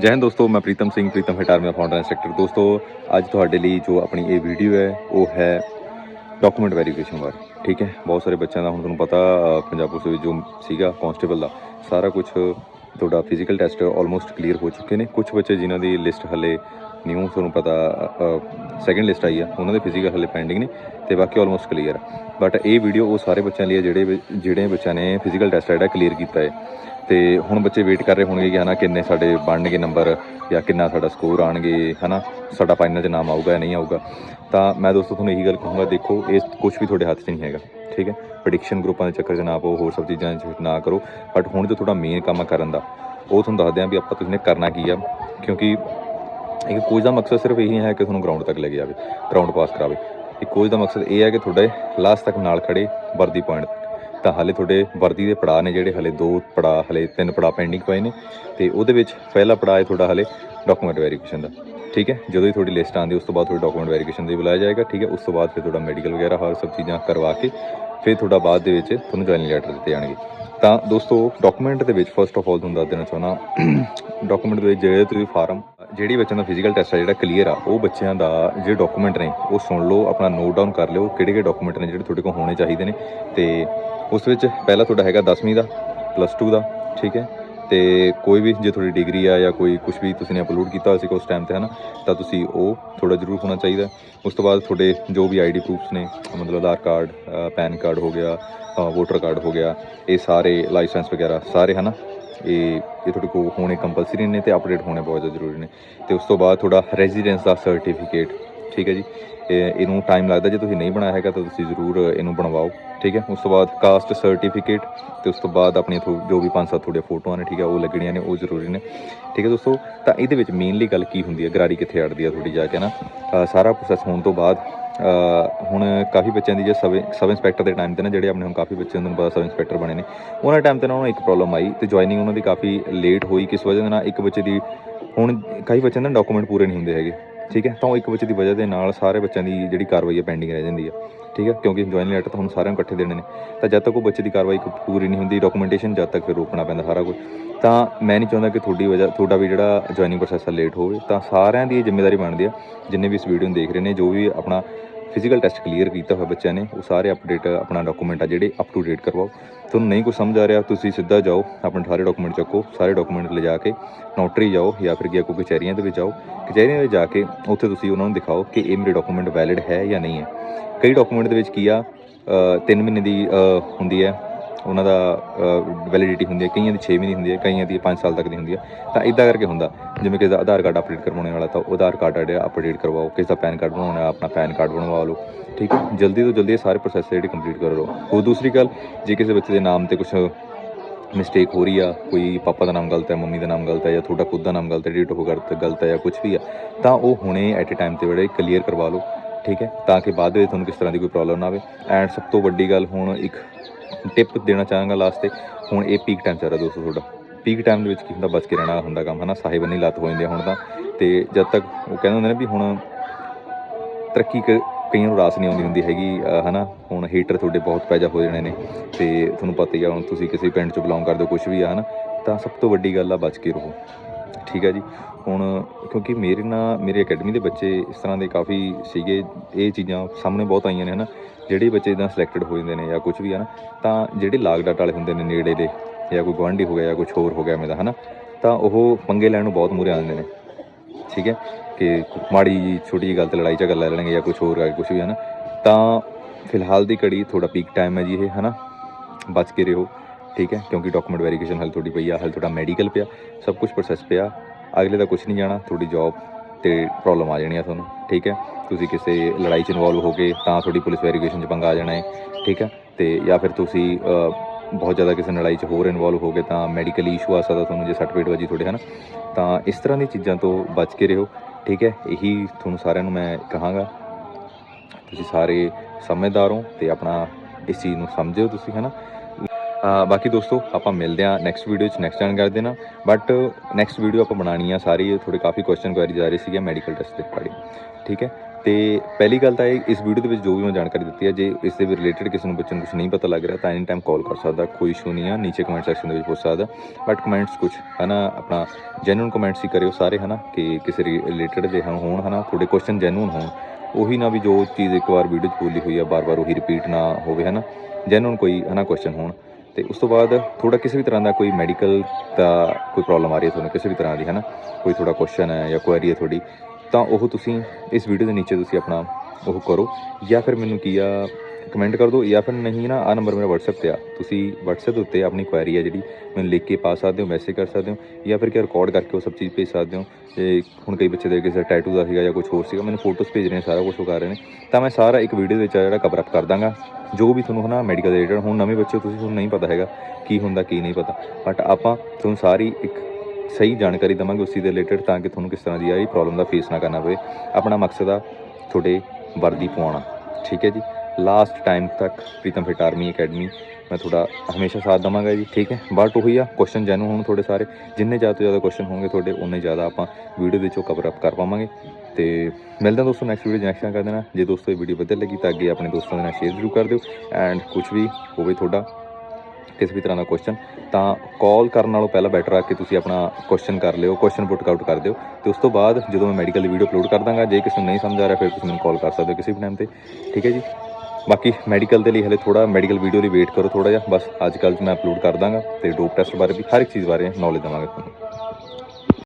ਜੈ ਹਿੰਦ ਦੋਸਤੋ, ਮੈਂ ਪ੍ਰੀਤਮ ਸਿੰਘ, ਪ੍ਰੀਤਮ ਹਿਟਾਰਮੀਆ ਫਾਊਂਡਰ ਇੰਸਟ੍ਰਕਟਰ ਦੋਸਤੋ, ਅੱਜ ਤੁਹਾਡੇ ਲਈ ਜੋ ਆਪਣੀ ਇਹ ਵੀਡੀਓ ਹੈ, ਉਹ ਹੈ ਡਾਕੂਮੈਂਟ ਵੈਰੀਫਿਕੇਸ਼ਨ ਬਾਰੇ ਠੀਕ ਹੈ? ਬਹੁਤ ਸਾਰੇ ਬੱਚਿਆਂ ਦਾ ਹੁਣ ਤੁਹਾਨੂੰ ਪਤਾ ਪੰਜਾਬ ਪੁਲਿਸ ਵਿੱਚ ਜੋ ਸੀਗਾ ਕਾਂਸਟੇਬਲ ਦਾ, ਸਾਰਾ ਕੁਝ ਤੁਹਾਡਾ ਫਿਜ਼ੀਕਲ ਟੈਸਟ ਆਲਮੋਸਟ ਕਲੀਅਰ ਹੋ ਚੁੱਕੇ ਨੇ। ਕੁਝ ਬੱਚੇ ਜਿਨ੍ਹਾਂ ਦੀ ਲਿਸਟ ਹਲੇ ਨਿਊ ਤੁਹਾਨੂੰ ਪਤਾ ਸੈਕੰਡ ਲਿਸਟ ਆਈ ਆ। ਉਹਨਾਂ ਦੇ ਫਿਜ਼ੀਕਲ ਹਲੇ ਪੈਂਡਿੰਗ ਨੇ ਤੇ ਬਾਕੀ ਆਲਮੋਸਟ ਕਲੀਅਰ ਬਟ ਇਹ ਵੀਡੀਓ ਉਹ ਸਾਰੇ ਬੱਚਿਆਂ ਲਈ ਹੈ ਜਿਹੜੇ ਜਿਹੜੇ ਬੱਚਿਆਂ ਨੇ ਫਿਜ਼ੀਕਲ ਟੈਸਟ ਜਿਹੜਾ ਕਲੀਅਰ ਕੀਤਾ ਹੈ ਤੇ ਹੁਣ ਬੱਚੇ ਵੇਟ ਕਰ ਰਹੇ ਹੋਣਗੇ ਕਿ ਹਨਾ ਕਿੰਨੇ ਸਾਡੇ ਬਣਨਗੇ ਨੰਬਰ ਜਾਂ ਕਿੰਨਾ ਸਾਡਾ ਸਕੋਰ ਆਣਗੇ, ਹਨਾ? ਸਾਡਾ ਫਾਈਨਲ 'ਚ ਨਾਮ ਆਊਗਾ ਜਾਂ ਨਹੀਂ ਆਊਗਾ। ਤਾਂ ਮੈਂ ਦੋਸਤੋ ਤੁਹਾਨੂੰ ਇਹੀ ਗੱਲ ਕਹੂੰਗਾ, ਦੇਖੋ, ਇਹ ਕੁਝ ਵੀ ਤੁਹਾਡੇ ਹੱਥ 'ਚ ਨਹੀਂ ਹੈਗਾ, ਠੀਕ ਹੈ? ਪ੍ਰੈਡਿਕਸ਼ਨ ਗਰੁੱਪਾਂ ਦੇ ਚੱਕਰ 'ਚ ਨਾ ਪਾਓ, ਹੋਰ ਸਭ ਚੀਜ਼ਾਂ 'ਚ ਨਾ ਕਰੋ। ਬਟ ਹੁਣ ਜੋ ਤੁਹਾਡਾ ਮੇਨ ਕੰਮ ਆ ਕਰਨ ਦਾ, ਉਹ ਤੁਹਾਨੂੰ ਦੱਸਦੇ ਆਂ ਵੀ ਆਪਾਂ ਤੁਸੀਂ ਨੇ ਕਰਨਾ ਕੀ ਆ। ਕਿਉਂਕਿ ਇੱਕ ਕੋਚ ਦਾ ਮਕਸਦ ਸਿਰਫ ਇਹੀ ਹੈ ਕਿ ਤੁਹਾਨੂੰ ਗਰਾਊਂਡ ਤੱਕ ਲੈ ਕੇ ਜਾਵੇ ਗਰਾਊਂਡ ਪਾਸ ਕਰਾਵੇ। ਇੱਕ ਕੋਚ ਦਾ ਮਕਸਦ ਇਹ ਹੈ ਕਿ ਤੁਹਾਡੇ ਲਾਸਟ ਤੱਕ ਨਾਲ ਖੜੇ ਵਰਦੀ ਪੁਆਇੰਟ ਤਾਂ ਹਾਲੇ ਤੁਹਾਡੇ ਵਰਦੀ ਦੇ ਪੜਾਅ ਨੇ ਜਿਹੜੇ ਹਲੇ ਦੋ ਪੜਾਅ, ਹਲੇ ਤਿੰਨ ਪੜਾਅ ਪੈਂਡਿੰਗ ਪਏ ਨੇ ਤੇ ਉਹਦੇ ਵਿੱਚ ਪਹਿਲਾ ਪੜਾਅ ਹੈ ਤੁਹਾਡਾ ਹਲੇ ਡਾਕੂਮੈਂਟ ਵੈਰੀਫਿਕੇਸ਼ਨ ਦਾ। ਠੀਕ ਹੈ? ਜਦੋਂ ਹੀ ਤੁਹਾਡੀ ਲਿਸਟ ਆਉਂਦੀ, ਉਸ ਤੋਂ ਬਾਅਦ ਤੁਹਾਡੀ ਡਾਕੂਮੈਂਟ ਵੈਰੀਫਿਕੇਸ਼ਨ ਦੇ ਬੁਲਾਇਆ ਜਾਏਗਾ। ਠੀਕ ਹੈ? ਉਸ ਤੋਂ ਬਾਅਦ ਫਿਰ ਤੁਹਾਡਾ ਮੈਡੀਕਲ ਵਗੈਰਾ, ਹਰ ਸਭ ਚੀਜ਼ਾਂ ਕਰਵਾ ਕੇ ਫਿਰ ਤੁਹਾਡਾ ਬਾਅਦ ਦੇ ਵਿੱਚ ਤੁਹਾਨੂੰ ਜੁਆਇਨਿੰਗ ਲੈਟਰ ਦਿੱਤੇ ਜਾਣਗੇ। ਤਾਂ ਦੋਸਤੋ ਡਾਕੂਮੈਂਟ ਦੇ ਵਿੱਚ ਫਸਟ ਆਫ ਆਲ ਤੁਹਾਨੂੰ ਦੱਸ ਦੇਣਾ ਚਾਹੁੰਦਾ ਡਾਕੂਮੈਂਟ ਦੇ ਵਿੱਚ ਜਿਹੜੇ ਤੁਸੀਂ ਫਾਰਮ ਜਿਹੜੀ ਬੱਚਿਆਂ ਦਾ ਫਿਜ਼ੀਕਲ ਟੈਸਟ ਆ ਜਿਹੜਾ ਕਲੀਅਰ ਆ, ਉਹ ਬੱਚਿਆਂ ਦਾ ਜਿਹੜੇ ਡਾਕੂਮੈਂਟ ਨੇ, ਉਹ ਸੁਣ ਲਓ, ਆਪਣਾ ਨੋਟ ਡਾਊਨ ਕਰ ਲਿਓ ਕਿਹੜੇ ਕਿਹੜੇ ਡਾਕੂਮੈਂਟ ਨੇ ਜਿਹੜੇ ਤੁਹਾਡੇ ਕੋਲ ਹੋਣੇ ਚਾਹੀਦੇ ਨੇ ਤੇ ਉਸ ਵਿੱਚ ਪਹਿਲਾ ਤੁਹਾਡਾ ਹੈਗਾ 10ਵੀਂ ਦਾ ਪਲੱਸ 2 ਦਾ, ਠੀਕ ਹੈ? ਤੇ ਕੋਈ ਵੀ ਜੇ ਤੁਹਾਡੀ ਡਿਗਰੀ ਆ ਜਾਂ ਕੋਈ ਕੁਝ ਵੀ ਤੁਸੀਂ ਨੇ ਅਪਲੋਡ ਕੀਤਾ ਹੋਇਆ ਸੀ ਉਸ ਟਾਈਮ ਤੇ, ਹਨਾ? ਤਾਂ ਤੁਸੀਂ ਉਹ ਥੋੜਾ ਜ਼ਰੂਰ ਹੋਣਾ ਚਾਹੀਦਾ। ਉਸ ਤੋਂ ਬਾਅਦ ਤੁਹਾਡੇ ਜੋ ਵੀ ਆਈਡੀ ਪ੍ਰੂਫਸ ਨੇ, ਮਤਲਬ ਆਧਾਰ ਕਾਰਡ ਪੈਨ ਕਾਰਡ ਹੋ ਗਿਆ ਵੋਟਰ ਕਾਰਡ ਹੋ ਗਿਆ, ਇਹ ਸਾਰੇ ਲਾਇਸੈਂਸ ਵਗੈਰਾ, ਸਾਰੇ, ਹਨਾ? ਇਹ ਇਹ ਤੁਹਾਡੇ ਕੋਲ ਹੋਣੇ ਕੰਪਲਸਰੀ ਨੇ ਤੇ ਅਪਡੇਟ ਹੋਣੇ ਬਹੁਤ ਜ਼ਿਆਦਾ ਜ਼ਰੂਰੀ ਨੇ। ਤੇ ਉਸ ਤੋਂ ਬਾਅਦ ਤੁਹਾਡਾ ਰੈਜ਼ੀਡੈਂਸ ਦਾ ਸਰਟੀਫਿਕੇਟ ਠੀਕ ਹੈ ਜੀ? ਇਹ- ਇਹਨੂੰ ਟਾਈਮ ਲੱਗਦਾ ਜੇ ਤੁਸੀਂ ਨਹੀਂ ਬਣਾਇਆ ਹੈਗਾ ਤਾਂ ਤੁਸੀਂ ਜ਼ਰੂਰ ਇਹਨੂੰ ਬਣਵਾਓ, ਠੀਕ ਹੈ? ਉਸ ਤੋਂ ਬਾਅਦ ਕਾਸਟ ਸਰਟੀਫਿਕੇਟ ਤੇ ਉਸ ਤੋਂ ਬਾਅਦ ਆਪਣੀਆਂ ਥੋ- ਜੋ ਵੀ ਪੰਜ ਸੱਤ ਤੁਹਾਡੇ ਫੋਟੋਆਂ ਨੇ, ਠੀਕ ਹੈ, ਉਹ ਲੱਗਣੀਆਂ ਨੇ, ਉਹ ਜ਼ਰੂਰੀ ਨੇ। ਠੀਕ ਹੈ ਦੋਸਤੋ, ਤਾਂ ਇਹਦੇ ਵਿੱਚ ਮੇਨਲੀ ਗੱਲ ਕੀ ਹੁੰਦੀ ਹੈ? ਗਰਾਰੀ ਕਿੱਥੇ ਅੜਦੀ ਹੈ ਤੁਹਾਡੀ ਜਾ ਕੇ ਨਾ? ਸਾਰਾ ਪ੍ਰੋਸੈਸ ਹੋਣ ਤੋਂ ਬਾਅਦ ਹੁਣ ਕਾਫੀ ਬੱਚਿਆਂ ਦੀ ਜੇ ਸਬ ਸਬ ਇੰਸਪੈਕਟਰ ਦੇ ਟਾਈਮ ਤੇ ਨਾ ਜਿਹੜੇ ਆਪਣੇ ਹੁਣ ਕਾਫੀ ਬੱਚੇ ਨੂੰ ਪਤਾ ਸਬ ਇੰਸਪੈਕਟਰ ਬਣੇ ਨੇ। ਉਹਨਾਂ ਟਾਈਮ ਤੇ ਨਾ ਉਹਨਾਂ ਨੂੰ ਇੱਕ ਪ੍ਰੋਬਲਮ ਆਈ ਤੇ ਜੁਆਇਨਿੰਗ ਉਹਨਾਂ ਦੀ ਕਾਫੀ ਲੇਟ ਹੋਈ, ਕਿਸ ਵਜ੍ਹਾ ਦੇ ਨਾਲ ਇੱਕ ਬੱਚੇ ਦੀ ਹੁਣ ਕਈ ਬੱਚਿਆਂ ਦੇ ਡਾਕੂਮੈਂਟ ਪੂਰੇ ਨਹੀਂ ਹੁੰਦੇ ਹੈਗੇ, ਠੀਕ ਹੈ? ਤਾਂ ਉਹ ਇੱਕ ਬੱਚੇ ਦੀ ਵਜ੍ਹਾ ਦੇ ਨਾਲ ਸਾਰੇ ਬੱਚਿਆਂ ਦੀ ਜਿਹੜੀ ਕਾਰਵਾਈ ਹੈ ਪੈਂਡਿੰਗ ਰਹਿ ਜਾਂਦੀ ਹੈ, ਠੀਕ ਹੈ? ਕਿਉਂਕਿ ਜੁਆਇਨਿੰਗ ਲੈਟਰ ਤਾਂ ਹੁਣ ਸਾਰਿਆਂ ਨੂੰ ਇਕੱਠੇ ਦੇਣੇ ਨੇ। ਤਾਂ ਜਦ ਤੱਕ ਉਹ ਬੱਚੇ ਦੀ ਕਾਰਵਾਈ ਪੂਰੀ ਨਹੀਂ ਹੁੰਦੀ ਡਾਕੂਮੈਂਟੇਸ਼ਨ ਜਦ ਤੱਕ ਫਿਰ ਰੋਕਣਾ ਪੈਂਦਾ ਸਾਰਾ ਕੁਝ। ਤਾਂ ਮੈਂ ਨਹੀਂ ਚਾਹੁੰਦਾ ਕਿ ਤੁਹਾਡੀ ਵਜ੍ਹਾ ਤੁਹਾਡਾ ਵੀ ਜਿਹੜਾ ਜੁਆਇਨਿੰਗ ਪ੍ਰੋਸੈਸ ਹੈ ਲੇਟ ਹੋਵੇ। ਤਾਂ ਸਾਰਿਆਂ ਦੀ ਇਹ ਜ਼ਿੰਮੇਵਾਰੀ ਬਣਦੀ ਆ, ਜਿੰਨੇ ਵੀ ਇਸ ਵੀਡੀਓ ਨੂੰ ਦੇਖ ਰਹੇ ਨੇ, ਜੋ ਵੀ ਆਪਣਾ ਫਿਜ਼ੀਕਲ ਟੈਸਟ ਕਲੀਅਰ ਕੀਤਾ ਹੋਇਆ ਬੱਚਿਆਂ ਨੇ, ਉਹ ਸਾਰੇ ਅਪਡੇਟ ਆਪਣਾ ਡਾਕੂਮੈਂਟ ਆ ਜਿਹੜੇ ਅਪ ਟੂ ਡੇਟ ਕਰਵਾਓ। ਤੁਹਾਨੂੰ ਨਹੀਂ ਕੁਝ ਸਮਝ ਆ ਰਿਹਾ, ਤੁਸੀਂ ਸਿੱਧਾ ਜਾਓ, ਆਪਣੇ ਸਾਰੇ ਡਾਕੂਮੈਂਟ ਚੱਕੋ, ਸਾਰੇ ਡਾਕੂਮੈਂਟ ਲਿਜਾ ਕੇ ਨੋਟਰੀ ਜਾਓ ਜਾਂ ਫਿਰ ਗਿਆ ਕੋਈ ਕਚਹਿਰੀਆਂ ਦੇ ਵਿੱਚ ਜਾਓ। ਕਚਹਿਰੀਆਂ ਵਿੱਚ ਜਾ ਕੇ ਉੱਥੇ ਤੁਸੀਂ ਉਹਨਾਂ ਨੂੰ ਦਿਖਾਓ ਕਿ ਇਹ ਮੇਰੇ ਡਾਕੂਮੈਂਟ ਵੈਲਿਡ ਹੈ ਜਾਂ ਨਹੀਂ ਹੈ। ਕਈ ਡਾਕੂਮੈਂਟ ਦੇ ਵਿੱਚ ਕੀ ਆ 3 ਮਹੀਨੇ ਦੀ ਹੁੰਦੀ ਹੈ ਉਹਨਾਂ ਦਾ ਵੈਲਿਡਿਟੀ ਹੁੰਦੀ ਹੈ, ਕਈਆਂ ਦੀ 6 ਮਹੀਨੇ ਹੁੰਦੀ ਹੈ, ਕਈਆਂ ਦੀ 5 ਸਾਲ ਤੱਕ ਦੀ ਹੁੰਦੀ ਹੈ। ਤਾਂ ਇਦਾਂ ਕਰਕੇ ਹੁੰਦਾ, ਜਿਵੇਂ ਕਿ ਆਧਾਰ ਕਾਰਡ ਅਪਡੇਟ ਕਰਵਾਉਣੇ ਵਾਲਾ, ਤਾਂ ਉਹ ਆਧਾਰ ਕਾਰਡ ਜਿਹੜਾ ਅਪਡੇਟ ਕਰਵਾਓ, ਕਿਸੇ ਦਾ ਪੈਨ ਕਾਰਡ ਬਣਾਉਣਾ, ਆਪਣਾ ਪੈਨ ਕਾਰਡ ਬਣਵਾ ਲਓ, ਠੀਕ ਹੈ? ਜਲਦੀ ਤੋਂ ਜਲਦੀ ਇਹ ਸਾਰੇ ਪ੍ਰੋਸੈਸ ਜਿਹੜੇ ਕੰਪਲੀਟ ਕਰ। ਲਓ ਹੋਰ ਦੂਸਰੀ ਗੱਲ, ਜੇ ਕਿਸੇ ਬੱਚੇ ਦੇ ਨਾਮ ਤੇ ਕੁਝ ਮਿਸਟੇਕ ਹੋ ਰਹੀ ਆ, ਕੋਈ ਪਾਪਾ ਦਾ ਨਾਮ ਗਲਤ ਹੈ, ਮੰਮੀ ਦਾ ਨਾਮ ਗਲਤ ਹੈ, ਜਾਂ ਤੁਹਾਡਾ ਖੁਦ ਦਾ ਨਾਮ ਗਲਤ ਹੈ ਡੇਟ ਆਫ ਗਲਤ ਗਲਤ ਹੈ ਜਾਂ ਕੁਝ ਵੀ ਆ, ਤਾਂ ਉਹ ਹੁਣੇ ਐਟ ਅ ਟਾਈਮ ਤੇ ਜਿਹੜੇ ਕਲੀਅਰ ਕਰਵਾ ਲਓ, ਠੀਕ ਹੈ? ਤਾਂ ਕਿ ਬਾਅਦ ਵਿੱਚ ਤੁਹਾਨੂੰ ਕਿਸ ਤਰ੍ਹਾਂ ਦੀ ਕੋਈ ਪ੍ਰੋਬਲਮ ਨਾ ਆਵੇ। ਐਂਡ ਸਭ ਤੋਂ ਵੱਡੀ ਗੱਲ ਹੁਣ ਇੱਕ ਟਿਪ ਦੇਣਾ ਚਾਹਾਂਗਾ ਲਾਸਟ ਤੇ ਹੁਣ ਇਹ ਪੀਕ ਟਾਈਮ ਚੱਲ ਰਿਹਾ ਦੋਸਤੋ ਤੁਹਾਡਾ। ਪੀਕ ਟਾਈਮ ਦੇ ਵਿੱਚ ਕੀ ਹੁੰਦਾ ਬਚ ਕੇ ਰਹਿਣਾ ਹੁੰਦਾ ਕੰਮ ਹਨਾ? ਸਾਹਿਬ ਲੱਤ ਹੋ ਜਾਂਦੀ ਹੁਣ ਤਾਂ। ਤੇ ਜਦ ਤੱਕ ਉਹ ਕਹਿੰਦੇ ਹੁੰਦੇ ਨੇ ਵੀ ਹੁਣ ਤਰੱਕੀ ਕ- ਕਈਆਂ ਨੂੰ ਰਾਸ ਨਹੀਂ ਆਉਂਦੀ ਹੁੰਦੀ ਹੈਗੀ ਅ, ਹਨਾ? ਹੁਣ ਹੀਟਰ ਤੁਹਾਡੇ ਬਹੁਤ ਪੈਦਾ ਹੋ ਜਾਣੇ ਨੇ। ਤੇ ਤੁਹਾਨੂੰ ਪਤਾ ਹੀ ਆ ਹੁਣ ਤੁਸੀਂ ਕਿਸੇ ਪਿੰਡ ਚ ਬਿਲੋਂਗ ਕਰਦੇ ਹੋ ਕੁਝ ਵੀ ਆ ਹਨਾ? ਤਾਂ ਸਭ ਤੋਂ ਵੱਡੀ ਗੱਲ ਆ ਬਚ ਕੇ ਰਹੋ। ਠੀਕ ਹੈ ਜੀ? ਹੁਣ ਕਿਉਂਕਿ ਮੇਰੇ ਨਾਲ ਮੇਰੇ ਅਕੈਡਮੀ ਦੇ ਬੱਚੇ ਇਸ ਤਰ੍ਹਾਂ ਦੇ ਕਾਫੀ ਸੀਗੇ ਇਹ ਚੀਜ਼ਾਂ ਸਾਹਮਣੇ ਬਹੁਤ ਆਈਆਂ ਨੇ ਹਨਾ? ਜਿਹੜੇ ਬੱਚੇ ਇਦਾਂ ਸਿਲੈਕਟਡ ਹੋ ਜਾਂਦੇ ਨੇ ਜਾਂ ਕੁਝ ਵੀ ਹੈ ਨਾ, ਤਾਂ ਜਿਹੜੇ ਲਾਗ ਡਾਟ ਵਾਲੇ ਹੁੰਦੇ ਨੇ ਨੇੜੇ ਦੇ, ਜਾਂ ਕੋਈ ਗੁਆਂਢੀ ਹੋ ਗਿਆ ਜਾਂ ਕੁਝ ਹੋਰ ਹੋ ਗਿਆ ਮੇਰਾ ਹਨਾ? ਤਾਂ ਉਹ ਪੰਗੇ ਲੈਣ ਨੂੰ ਬਹੁਤ ਮੂਰੇ ਆਉਂਦੇ ਨੇ, ਠੀਕ ਹੈ? ਕਿ ਮਾੜੀ ਜੀ ਛੋਟੀ ਜੀ ਗੱਲ ਤੇ ਲੜਾਈ ਝਗੜਾ ਲੈ ਲੈਣਗੇ ਜਾਂ ਕੁਝ ਹੋਰ ਕੁਝ ਵੀ ਹੈ ਨਾ, ਤਾਂ ਫਿਲਹਾਲ ਦੀ ਘੜੀ ਥੋੜਾ ਪੀਕ ਟਾਈਮ ਹੈ ਜੀ ਇਹ, ਹਨਾ? ਬਚ ਕੇ ਰਹੋ, ਠੀਕ ਹੈ? ਕਿਉਂਕਿ ਡਾਕੂਮੈਂਟ ਵੈਰੀਫਿਕੇਸ਼ਨ ਹਾਲੇ ਤੁਹਾਡੀ ਪਈ ਆ, ਹਾਲੇ ਤੁਹਾਡਾ ਮੈਡੀਕਲ ਪਿਆ, ਸਭ ਕੁਝ ਪ੍ਰੋਸੈਸ ਪਿਆ, ਅਗਲੇ ਦਾ ਕੁਝ ਨਹੀਂ ਜਾਣਾ, ਤੁਹਾਡੀ ਜੌਬ ਤੇ ਪ੍ਰੋਬਲਮ ਆ ਜਾਣੀ ਆ ਤੁਹਾਨੂੰ, ਠੀਕ ਹੈ? ਤੁਸੀਂ ਕਿਸੇ ਲੜਾਈ 'ਚ ਇਨਵੋਲਵ ਹੋ ਗਏ ਤਾਂ ਤੁਹਾਡੀ ਪੁਲਿਸ ਵੈਰੀਫਿਕੇਸ਼ਨ 'ਚ ਪੰਗਾ ਆ ਜਾਣਾ ਹੈ, ਠੀਕ ਹੈ? ਤੇ ਜਾਂ ਫਿਰ ਤੁਸੀਂ ਬਹੁਤ ਜ਼ਿਆਦਾ ਕਿਸੇ ਲੜਾਈ 'ਚ ਹੋਰ ਇਨਵੋਲਵ ਹੋ ਗਏ ਤਾਂ ਮੈਡੀਕਲ ਇਸ਼ੂ ਆ ਸਕਦਾ ਤੁਹਾਨੂੰ ਜੇ ਸਰਟੀਫਿਕੇਟ ਵਜੀ ਤੁਹਾਡੇ, ਹਨ? ਤਾਂ ਇਸ ਤਰ੍ਹਾਂ ਦੀ ਚੀਜ਼ਾਂ ਤੋਂ ਬਚ ਕੇ ਰਹੋ, ਠੀਕ ਹੈ? ਇਹੀ ਤੁਹਾਨੂੰ ਸਾਰਿਆਂ ਨੂੰ ਮੈਂ ਕਹਾਂਗਾ। ਤੁਸੀਂ ਸਾਰੇ ਸਮਝਦਾਰ ਹੋ ਤੇ ਆਪਣਾ ਇਸ ਚੀਜ਼ ਨੂੰ ਸਮਝਿਓ ਤੁਸੀਂ ਹੈ ਨਾ ਬਾਕੀ ਦੋਸਤੋ, ਆਪਾਂ ਮਿਲਦੇ ਹਾਂ ਨੈਕਸਟ ਵੀਡੀਓ 'ਚ ਨੈਕਸਟ ਜਾਣ ਕਰਦੇ ਨਾ ਬਟ ਨੈਕਸਟ ਵੀਡੀਓ ਆਪਾਂ ਬਣਾਉਣੀ ਆ ਸਾਰੀ ਥੋੜੇ ਕਾਫੀ ਕੁਐਸਚਨ ਕੁਐਰੀ ਆ ਰਹੇ ਸੀਗੇ ਮੈਡੀਕਲ ਟੈਸਟ ਦੇ ਰਿਗਾਰਡਿੰਗ ਠੀਕ ਹੈ? ਤੇ ਪਹਿਲੀ ਗੱਲ ਤਾਂ ਇਹ, ਇਸ ਵੀਡੀਓ ਦੇ ਵਿੱਚ ਜੋ ਵੀ ਮੈਂ ਜਾਣਕਾਰੀ ਦਿੱਤੀ ਹੈ ਜੇ ਇਸ ਦੇ ਵੀ ਰਿਲੇਟਡ ਕਿਸੇ ਨੂੰ ਬੱਚੇ ਨੂੰ ਕੁਝ ਨਹੀਂ ਪਤਾ ਲੱਗ ਰਿਹਾ, ਤਾਂ ਐਨੀ ਟਾਈਮ ਕਾਲ ਕਰ ਸਕਦਾ, ਕੋਈ ਇਸ਼ੂ ਨਹੀਂ ਆ, ਨੀਚੇ ਕਮੈਂਟ ਸੈਕਸ਼ਨ ਦੇ ਵਿੱਚ ਪੁੱਛ ਸਕਦਾ। ਬਟ ਕਮੈਂਟਸ ਕੁਝ ਹਨਾ, ਆਪਣਾ ਜੈਨੂਨ ਕਮੈਂਟਸ ਹੀ ਕਰਿਓ ਸਾਰੇ, ਹਨਾ, ਕਿ ਕਿਸੇ ਰਿਲੇਟਡ ਦੇ ਹਨ ਹੋਣ, ਹਨਾ, ਤੁਹਾਡੇ ਕੁਐਸਚਨ ਜੈਨੂਨ ਹੋਣ। ਉਹੀ ਨਾ ਵੀ ਜੋ ਚੀਜ਼ ਇੱਕ ਵਾਰ ਵੀਡੀਓ 'ਚ ਬੋਲੀ ਹੋਈ ਆ ਬਾਰ-ਬਾਰ ਉਹੀ ਰਿਪੀਟ ਨਾ ਹੋਵੇ, ਹਨਾ। ਜੈਨੂਨ ਕੋਈ, ਹਨਾ ਕੁਐਸਚਨ ਹੋਣ। ਤੇ ਉਸ ਤੋਂ ਬਾਅਦ ਥੋੜਾ ਕਿਸੇ ਵੀ ਤਰ੍ਹਾਂ ਦਾ ਕੋਈ ਮੈਡੀਕਲ ਦਾ ਕੋਈ ਪ੍ਰੋਬਲਮ ਆ ਰਹੀ ਹੈ ਤੁਹਾਨੂੰ, ਕਿਸੇ ਵੀ ਤਰ੍ਹਾਂ ਦੀ ਹੈ ਨਾ ਕੋਈ ਥੋੜਾ ਕੁਐਸਚਨ ਹੈ ਜਾਂ ਕੁਐਰੀ ਹੈ ਤੁਹਾਡੀ, ਤਾਂ ਉਹ ਤੁਸੀਂ ਇਸ ਵੀਡੀਓ ਦੇ ਨੀਚੇ ਤੁਸੀਂ ਆਪਣਾ ਉਹ ਕਰੋ। ਜਾਂ ਫਿਰ ਮੈਨੂੰ ਕੀ ਆ ਕਮੈਂਟ ਕਰ ਦਿਓ ਜਾਂ ਫਿਰ ਨਹੀਂ ਨਾ ਆ ਨੰਬਰ ਮੇਰਾ WhatsApp ਤੇ ਆ। ਤੁਸੀਂ WhatsApp ਦੇ ਉੱਤੇ ਆਪਣੀ ਕੁਐਰੀ ਆ ਜਿਹੜੀ ਮੈਨੂੰ ਲਿਖ ਕੇ ਪਾ ਸਕਦੇ ਹੋ ਮੈਸੇਜ ਕਰ ਸਕਦੇ ਹੋ ਜਾਂ ਫਿਰ ਕਿ ਰਿਕਾਰਡ ਕਰਕੇ ਉਹ ਸਭ ਚੀਜ਼ ਭੇਜ ਸਕਦੇ ਹੋ। ਜੇ ਹੁਣ ਕਈ ਬੱਚੇ ਦੇ ਕਿਸੇ ਟੈਟੂ ਦਾ ਸੀਗਾ ਜਾਂ ਕੁਝ ਹੋਰ ਸੀਗਾ ਮੈਨੂੰ ਫੋਟੋਸ ਭੇਜ ਰਹੇ ਨੇ ਸਾਰਾ ਕੁਝ ਉਹ ਕਰ ਰਹੇ ਨੇ। ਤਾਂ ਮੈਂ ਸਾਰਾ ਇੱਕ ਵੀਡੀਓ ਵਿੱਚ ਆ ਜਿਹੜਾ ਕਵਰ ਅਪ ਕਰ ਦਾਂਗਾ। ਜੋ ਵੀ ਤੁਹਾਨੂੰ ਹਨਾ ਮੈਡੀਕਲ ਰਿਲੇਟਡ ਹੁਣ ਨਵੇਂ ਬੱਚੇ ਹੋ, ਤੁਸੀਂ ਤੁਹਾਨੂੰ ਨਹੀਂ ਪਤਾ ਹੈਗਾ ਕੀ ਹੁੰਦਾ ਕੀ ਨਹੀਂ ਪਤਾ। ਬਟ ਆਪਾਂ ਤੁਹਾਨੂੰ ਸਾਰੀ ਇੱਕ ਸਹੀ ਜਾਣਕਾਰੀ ਦਵਾਂਗੇ ਉਸੇ ਦੇ ਰਿਲੇਟਡ ਤਾਂ ਕਿ ਤੁਹਾਨੂੰ ਕਿਸ ਤਰ੍ਹਾਂ ਦੀ ਆਈ ਪ੍ਰੋਬਲਮ ਦਾ ਫੇਸ ਨਾ ਕਰਨਾ ਪਵੇ। ਆਪਣਾ ਮਕਸਦ ਆ ਤੁਹਾਡੇ ਵਰਦੀ ਪਵਾਉਣਾ। ਠੀਕ ਹੈ ਜੀ? ਲਾਸਟ ਟਾਈਮ ਤੱਕ ਪ੍ਰੀਤਮ ਫਿਟ ਆਰਮੀ ਅਕੈਡਮੀ, ਮੈਂ ਤੁਹਾਡਾ ਹਮੇਸ਼ਾ ਸਾਥ ਦਵਾਂਗਾ ਜੀ, ਠੀਕ ਹੈ? ਬਟ ਉਹੀ ਆ ਕੁਐਸਚਨ ਜੈਨੂ ਹੋਣ ਤੁਹਾਡੇ ਸਾਰੇ, ਜਿੰਨੇ ਜ਼ਿਆਦਾ ਤੋਂ ਜ਼ਿਆਦਾ ਕੁਐਸਚਨ ਹੋਣਗੇ ਤੁਹਾਡੇ ਉਨੇ ਜ਼ਿਆਦਾ ਆਪਾਂ ਵੀਡੀਓ ਦੇ ਵਿੱਚੋਂ ਕਵਰ ਅਪ ਕਰ ਪਾਵਾਂਗੇ। ਤੇ ਮਿਲਦੇ ਹਾਂ ਦੋਸਤੋ ਨੈਕਸਟ ਵੀਡੀਓ ਜਨੈਕਸ਼ਨ ਕਰ ਦੇਣਾ ਜੇ ਦੋਸਤੋ ਇਹ ਵੀਡੀਓ ਵਧੀਆ ਲੱਗੀ ਤਾਂ ਅੱਗੇ ਆਪਣੇ ਦੋਸਤਾਂ ਦੇ ਨਾਲ ਸ਼ੇਅਰ ਜ਼ਰੂਰ ਕਰ ਦਿਓ। ਐਂਡ ਕੁਝ ਵੀ ਹੋਵੇ ਤੁਹਾਡਾ, ਕਿਸੇ ਵੀ ਤਰ੍ਹਾਂ ਦਾ ਕੁਐਸਚਨ ਤਾਂ ਕਾਲ ਕਰਨ ਨਾਲੋਂ ਪਹਿਲਾਂ ਬੈਟਰ ਆ ਕਿ ਤੁਸੀਂ ਆਪਣਾ ਕੁਐਸਚਨ ਕਰ ਲਿਓ ਕੁਐਸਚਨ ਪੁੱਟ ਆਊਟ ਕਰ ਦਿਓ। ਤੇ ਉਸ ਤੋਂ ਬਾਅਦ ਜਦੋਂ ਮੈਂ ਮੈਡੀਕਲ ਦੀ ਵੀਡੀਓ ਅਪਲੋਡ ਕਰ ਦਾਂਗਾ, ਜੇ ਕਿਸੇ ਨੂੰ ਨਹੀਂ ਸਮਝ ਆ ਰਿਹਾ, ਫਿਰ ਤੁਸੀਂ ਮੈਨੂੰ ਕਾਲ ਕਰ ਸਕਦੇ ਹੋ ਕਿਸੇ ਵੀ ਟਾਈਮ ਤੇ, ਠੀਕ ਹੈ ਜੀ? ਬਾਕੀ ਮੈਡੀਕਲ ਦੇ ਲਈ ਹਲੇ ਥੋੜਾ ਮੈਡੀਕਲ ਵੀਡੀਓ ਲਈ ਵੇਟ ਕਰੋ ਥੋੜਾ ਜਿਹਾ। ਬਸ ਅੱਜ ਕੱਲ੍ਹ 'ਚ ਮੈਂ ਅਪਲੋਡ ਕਰ ਦਾਂਗਾ ਤੇ ਡੋਪ ਟੈਸਟ ਬਾਰੇ ਵੀ ਹਰ ਇੱਕ ਚੀਜ਼ ਬਾਰੇ ਨੌਲੇਜ ਦੇਵਾਂਗਾ ਤੁਹਾਨੂੰ।